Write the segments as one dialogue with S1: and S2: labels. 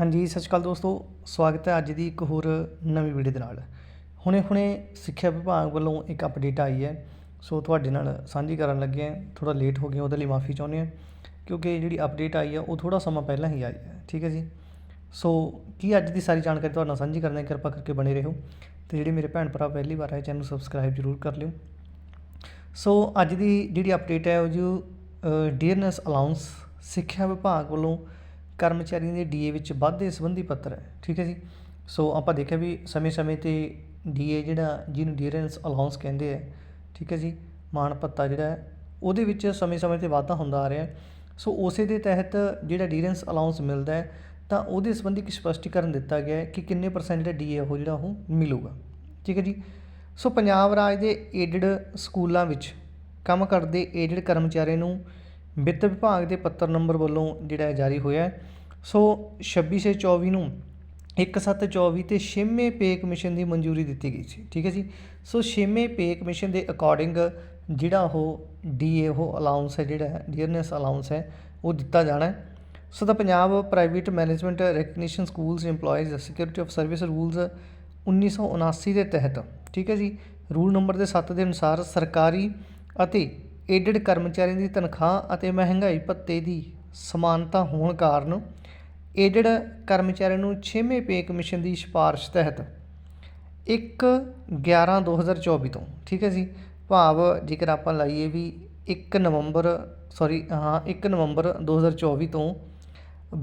S1: ਹਾਂਜੀ, ਸਤਿ ਸ਼੍ਰੀ ਅਕਾਲ ਦੋਸਤੋ। ਸਵਾਗਤ ਹੈ ਅੱਜ ਦੀ ਇੱਕ ਹੋਰ ਨਵੀਂ ਵੀਡੀਓ ਦੇ ਨਾਲ। ਹੁਣੇ ਹੁਣੇ ਸਿੱਖਿਆ ਵਿਭਾਗ ਵੱਲੋਂ ਇੱਕ ਅਪਡੇਟ ਆਈ ਹੈ। ਸੋ ਤੁਹਾਡੇ ਨਾਲ ਸਾਂਝੀ ਕਰਨ ਲੱਗੇ ਹਾਂ। ਥੋੜਾ ਲੇਟ ਹੋ ਗਏ, ਉਹਦੇ ਲਈ ਮਾਫੀ ਚਾਹੁੰਦੇ ਹਾਂ। ਕਿਉਂਕਿ ਜਿਹੜੀ ਅਪਡੇਟ ਆਈ ਹੈ, ਉਹ ਥੋੜਾ ਸਮਾਂ ਪਹਿਲਾਂ ਹੀ ਆਈ ਹੈ। ਠੀਕ ਹੈ ਜੀ? ਸੋ ਕੀ ਅੱਜ ਦੀ ਸਾਰੀ ਜਾਣਕਾਰੀ ਤੁਹਾਡੇ ਨਾਲ ਸਾਂਝੀ ਕਰਨ ਦੀ ਕਿਰਪਾ ਕਰਕੇ ਬਣੇ ਰਹੋ। ਤੇ ਜਿਹੜੇ ਮੇਰੇ ਭੈਣ ਭਰਾ ਪਹਿਲੀ ਵਾਰ ਆਏ, ਚੈਨਲ ਸਬਸਕ੍ਰਾਈਬ ਜ਼ਰੂਰ ਕਰ ਲਿਓ। ਸੋ ਅੱਜ ਦੀ ਜਿਹੜੀ ਅਪਡੇਟ ਹੈ, ਉਹ ਜੋ ਡੀਅਰਨੈਸ ਅਲਾਉਂਸ ਸਿੱਖਿਆ ਵਿਭਾਗ ਵੱਲੋਂ ਕਰਮਚਾਰੀਆਂ ਦੇ ਡੀਏ ਵਿੱਚ ਵਾਧੇ ਸੰਬੰਧੀ ਪੱਤਰ ਹੈ, ਠੀਕ ਹੈ ਜੀ? ਸੋ ਆਪਾਂ ਦੇਖਿਆ ਵੀ ਸਮੇਂ-ਸਮੇਂ ਤੇ ਡੀਏ ਜਿਹੜਾ, ਜਿਹਨੂੰ ਡੀਅਰੈਂਸ ਅਲਾਉਂਸ ਕਹਿੰਦੇ ਆ, ਠੀਕ ਹੈ ਜੀ, ਮਾਣ ਭੱਤਾ ਜਿਹੜਾ ਉਹਦੇ ਵਿੱਚ ਸਮੇਂ-ਸਮੇਂ ਤੇ ਵਾਧਾ ਹੁੰਦਾ ਆ ਰਿਹਾ ਸੋ ਉਸੇ ਦੇ ਤਹਿਤ ਜਿਹੜਾ ਡੀਅਰੈਂਸ ਅਲਾਉਂਸ ਮਿਲਦਾ ਹੈ, ਤਾਂ ਉਹਦੇ ਸੰਬੰਧੀ ਇੱਕ ਸਪਸ਼ਟੀਕਰਨ ਦਿੱਤਾ ਗਿਆ ਹੈ ਕਿ ਕਿੰਨੇ ਪਰਸੈਂਟ ਜਿਹੜਾ ਡੀਏ ਉਹ ਜਿਹੜਾ ਉਹ ਮਿਲੂਗਾ, ਠੀਕ ਹੈ ਜੀ? ਸੋ ਪੰਜਾਬ ਰਾਜ ਦੇ ਏਡਡ ਸਕੂਲਾਂ ਵਿੱਚ ਕੰਮ ਕਰਦੇ ਏਡਡ ਕਰਮਚਾਰੀਆਂ ਨੂੰ ਵਿੱਤ ਵਿਭਾਗ ਦੇ ਪੱਤਰ ਨੰਬਰ ਵੱਲੋਂ ਜਿਹੜਾ ਜਾਰੀ ਹੋਇਆ ਸੋ 26 ਸੇ 24 ਨੂੰ 1724 ਤੇ ਛੇਵੇਂ ਪੇ ਕਮਿਸ਼ਨ ਦੀ ਮਨਜ਼ੂਰੀ ਦਿੱਤੀ ਗਈ ਸੀ। ਠੀਕ ਹੈ ਜੀ? ਸੋ ਛੇਵੇਂ ਪੇ ਕਮਿਸ਼ਨ ਦੇ ਅਕੋਰਡਿੰਗ ਜਿਹੜਾ ਉਹ ਡੀਏ ਉਹ ਅਲਾਉਂਸ ਹੈ, ਜਿਹੜਾ ਡੀਅਰਨੈਸ ਅਲਾਉਂਸ ਹੈ, ਉਹ ਦਿੱਤਾ ਜਾਣਾ so the Punjab private management recognition schools EMPLOYEES security of service rules 1979 ਦੇ ਤਹਿਤ, ਠੀਕ ਹੈ ਜੀ? ਰੂਲ ਨੰਬਰ ਦੇ 7 ਦੇ ਅਨੁਸਾਰ ਸਰਕਾਰੀ ਅਤੇ ਏਡਡ ਕਰਮਚਾਰੀਆਂ ਦੀ ਤਨਖਾਹ ਅਤੇ ਮਹਿੰਗਾਈ ਭੱਤੇ ਦੀ ਸਮਾਨਤਾ ਹੋਣ ਕਾਰਨ ਏਡਡ ਕਰਮਚਾਰੀਆਂ ਨੂੰ ਛੇਵੇਂ ਪੇ ਕਮਿਸ਼ਨ ਦੀ ਸਿਫਾਰਿਸ਼ ਤਹਿਤ 1 11 2024 ਤੋਂ, ਠੀਕ ਹੈ ਜੀ? ਭਾਵ ਜੇਕਰ ਆਪਾਂ ਲਾਈਏ ਵੀ 1 ਨਵੰਬਰ ਸੌਰੀ ਹਾਂ 1 ਨਵੰਬਰ 2024 ਤੋਂ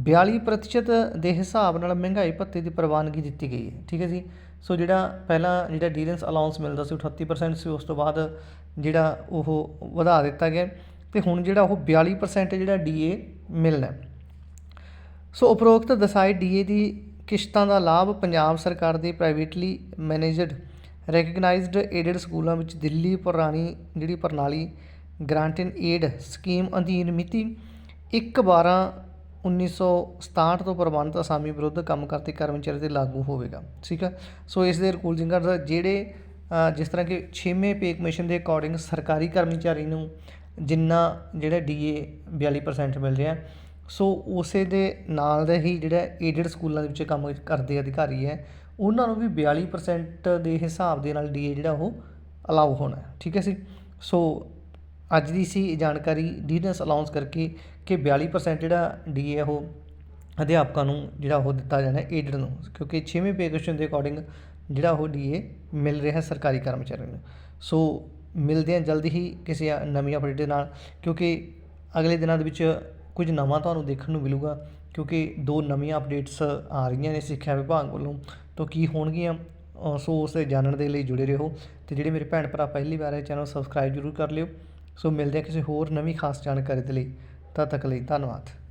S1: 42% ਦੇ ਹਿਸਾਬ ਨਾਲ ਮਹਿੰਗਾਈ ਭੱਤੇ ਦੀ ਪ੍ਰਵਾਨਗੀ ਦਿੱਤੀ ਗਈ ਹੈ, ਠੀਕ ਹੈ ਜੀ? ਸੋ ਜਿਹੜਾ ਪਹਿਲਾਂ ਜਿਹੜਾ ਡੀਰੈਂਸ ਅਲਾਉਂਸ ਮਿਲਦਾ ਸੀ ਉਹ 38% ਸੀ, ਉਸ ਤੋਂ ਬਾਅਦ ਜਿਹੜਾ ਉਹ ਵਧਾ ਦਿੱਤਾ ਗਿਆ ਤੇ ਹੁਣ ਜਿਹੜਾ ਉਹ 42% ਜਿਹੜਾ ਡੀਏ ਮਿਲਣਾ। ਸੋ ਉਪਰੋਕਤ ਦਸਾਏ ਡੀਏ ਦੀ ਕਿਸ਼ਤਾਂ ਦਾ ਲਾਭ ਪੰਜਾਬ ਸਰਕਾਰ ਦੇ ਪ੍ਰਾਈਵੇਟਲੀ ਮੈਨੇਜਡ ਰੈਕਗਨਾਈਜ਼ਡ ਏਡਡ ਸਕੂਲਾਂ ਵਿੱਚ ਦਿੱਲੀ ਪੁਰਾਣੀ ਜਿਹੜੀ ਪ੍ਰਣਾਲੀ ਗ੍ਰਾਂਟ ਇਨ ਏਡ ਸਕੀਮ ਅਧੀਨ ਮਿਤੀ 1/12 1967 ਤੋਂ ਪ੍ਰਬੰਧਤ ਅਸਾਮੀ ਵਿਰੁੱਧ ਕੰਮ ਕਰਦੇ ਕਰਮਚਾਰੀ ਤੇ ਲਾਗੂ ਹੋਵੇਗਾ, ਠੀਕ ਹੈ ਸੋ ਇਸ ਦੇ ਰੂਲਸ ਦਾ ਜਿਹੜੇ ਜਿਸ ਤਰ੍ਹਾਂ ਕਿ 6ਵੇਂ ਪੇ ਕਮਿਸ਼ਨ ਦੇ ਅਕੋਰਡਿੰਗ ਸਰਕਾਰੀ ਕਰਮਚਾਰੀ ਨੂੰ ਜਿੰਨਾ ਜਿਹੜਾ ਡੀਏ 42% ਮਿਲ ਰਿਹਾ, ਸੋ ਉਸੇ ਦੇ ਨਾਲ ਦਾ ਹੀ ਜਿਹੜਾ ਏਡਡ ਸਕੂਲਾਂ ਦੇ ਵਿੱਚ ਕੰਮ ਕਰਦੇ ਅਧਿਕਾਰੀ ਹੈ, ਉਹਨਾਂ ਨੂੰ ਵੀ 42% ਦੇ ਹਿਸਾਬ ਦੇ ਨਾਲ ਡੀਏ ਜਿਹੜਾ ਉਹ ਅਲਾਉ ਹੋਣਾ, ਠੀਕ ਹੈ ਸੀ ਸੋ ਅੱਜ ਦੀ ਸੀ ਇਹ ਜਾਣਕਾਰੀ ਡੀਨੈਸ ਅਲਾਉਂਸ ਕਰਕੇ ਕਿ 42% ਜਿਹੜਾ ਡੀ ਹੈ ਉਹ ਅਧਿਆਪਕਾਂ ਨੂੰ ਜਿਹੜਾ ਉਹ ਦਿੱਤਾ ਜਾਣਾ ਏਡਡ ਨੂੰ, ਕਿਉਂਕਿ 6ਵੇਂ ਪੇ ਕਮਿਸ਼ਨ ਦੇ ਅਕੋਰਡਿੰਗ ਜਿਹੜਾ ਉਹ ਡੀਏ ਮਿਲ ਰਿਹਾ ਸਰਕਾਰੀ ਕਰਮਚਾਰੀਆਂ ਨੂੰ। ਸੋ ਮਿਲਦੇ ਹਾਂ ਜਲਦੀ ਹੀ ਕਿਸੇ ਨਵੀਂ ਅਪਡੇਟ ਦੇ ਨਾਲ, ਕਿਉਂਕਿ ਅਗਲੇ ਦਿਨਾਂ ਦੇ ਵਿੱਚ ਕੁਝ ਨਵਾਂ ਤੁਹਾਨੂੰ ਦੇਖਣ ਨੂੰ ਮਿਲੂਗਾ, ਕਿਉਂਕਿ ਦੋ ਨਵੀਆਂ ਅਪਡੇਟਸ ਆ ਰਹੀਆਂ ਨੇ ਸਿੱਖਿਆ ਵਿਭਾਗ ਵੱਲੋਂ, ਤਾਂ ਕੀ ਹੋਣਗੀਆਂ ਸੋ ਉਸ ਦੇ ਜਾਣਨ ਦੇ ਲਈ ਜੁੜੇ ਰਹੋ, ਤੇ ਜਿਹੜੇ ਮੇਰੇ ਭੈਣ ਭਰਾ ਪਹਿਲੀ ਵਾਰ ਇਹ ਚੈਨਲ ਸਬਸਕ੍ਰਾਈਬ ਜ਼ਰੂਰ ਕਰ ਲਿਓ। ਸੋ ਮਿਲਦੇ ਹਾਂ ਕਿਸੇ ਹੋਰ ਨਵੀਂ ਖਾਸ ਜਾਣਕਾਰੀ ਦੇ ਲਈ। ਤਦ ਤੱਕ ਲਈ ਧੰਨਵਾਦ।